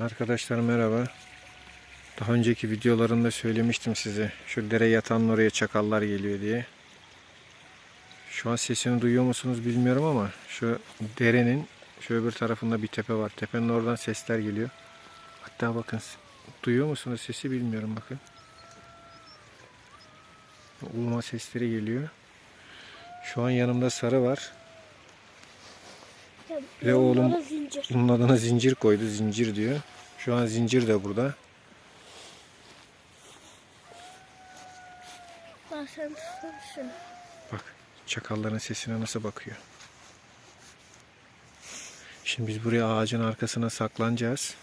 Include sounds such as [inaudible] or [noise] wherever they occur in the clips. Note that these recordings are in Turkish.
Arkadaşlar merhaba. Daha önceki videolarında söylemiştim size. Şu dere yatağının oraya çakallar geliyor diye. Şu an sesini duyuyor musunuz bilmiyorum ama şu derenin şu öbür tarafında bir tepe var. Tepenin oradan sesler geliyor. Hatta bakın duyuyor musunuz sesi bilmiyorum bakın. Uluma sesleri geliyor. Şu an yanımda sarı var. Ve oğlum- Onlara zincir. Bunun adına zincir koydu. Zincir diyor. Şu an zincir de burada. Bak sen şunu. Bak çakalların sesine nasıl bakıyor. Şimdi biz buraya ağacın arkasına saklanacağız.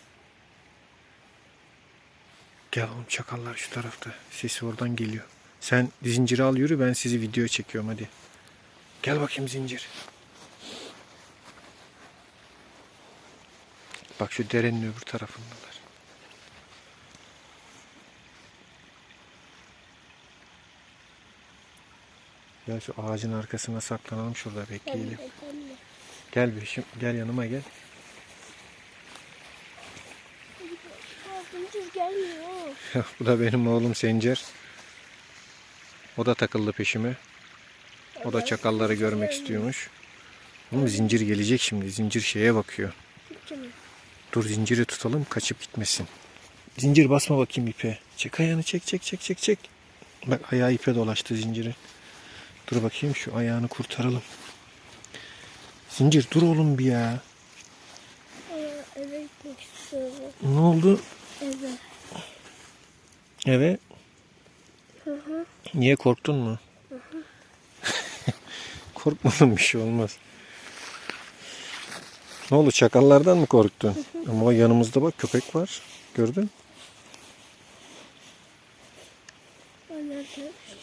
Gel oğlum çakallar şu tarafta. Sesi oradan geliyor. Sen zinciri al yürü ben sizi video çekiyorum hadi. Gel bakayım zincir. Bak şu derenin öbür tarafındalar. Gel şu ağacın arkasına saklanalım şurada bekleyelim. Gel bir şimdi gel yanıma gel. Bu da benim oğlum Sencer. O da takıldı peşime. O da çakalları görmek istiyormuş. Ama zincir gelecek şimdi. Zincir şeye bakıyor. Dur zinciri tutalım kaçıp gitmesin. Zincir basma bakayım ipe. Çek ayağını çek çek çek çek çek. Bak ayağı ipe dolaştı zinciri. Dur bakayım şu ayağını kurtaralım. Zincir dur oğlum bir ya. Eve gitmek istiyorum. Ne oldu? Eve. Eve Hı hı. Niye korktun mu? [laughs] Korkmadım bir şey olmaz. Ne oldu çakallardan mı korktun? [laughs] Ama yanımızda bak köpek var. Gördün?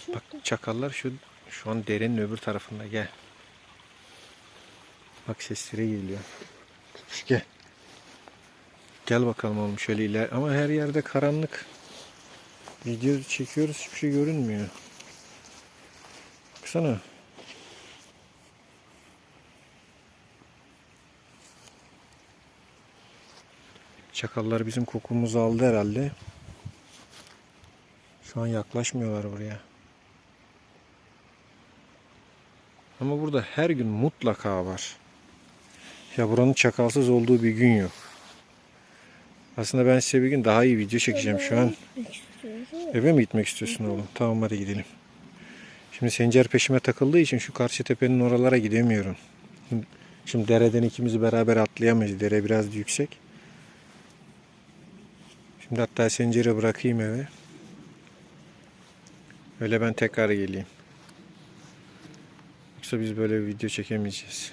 Bak çakallar şu şu an derenin öbür tarafında gel. Bak sesleri geliyor. Gel. Gel bakalım oğlum şöyle iler. Ama her yerde karanlık. Video çekiyoruz hiçbir şey görünmüyor. Baksana. Çakallar bizim kokumuzu aldı herhalde. Şu an yaklaşmıyorlar buraya. Ama burada her gün mutlaka var. Ya buranın çakalsız olduğu bir gün yok. Aslında ben size bir gün daha iyi video çekeceğim şu an. Eve mi gitmek istiyorsun oğlum? Tamam hadi gidelim. Şimdi Sencer peşime takıldığı için şu karşı tepenin oralara gidemiyorum. Şimdi dereden ikimizi beraber atlayamayız. Dere biraz yüksek. Şimdi hatta Sencer'i bırakayım eve. Öyle ben tekrar geleyim. Yoksa biz böyle bir video çekemeyeceğiz.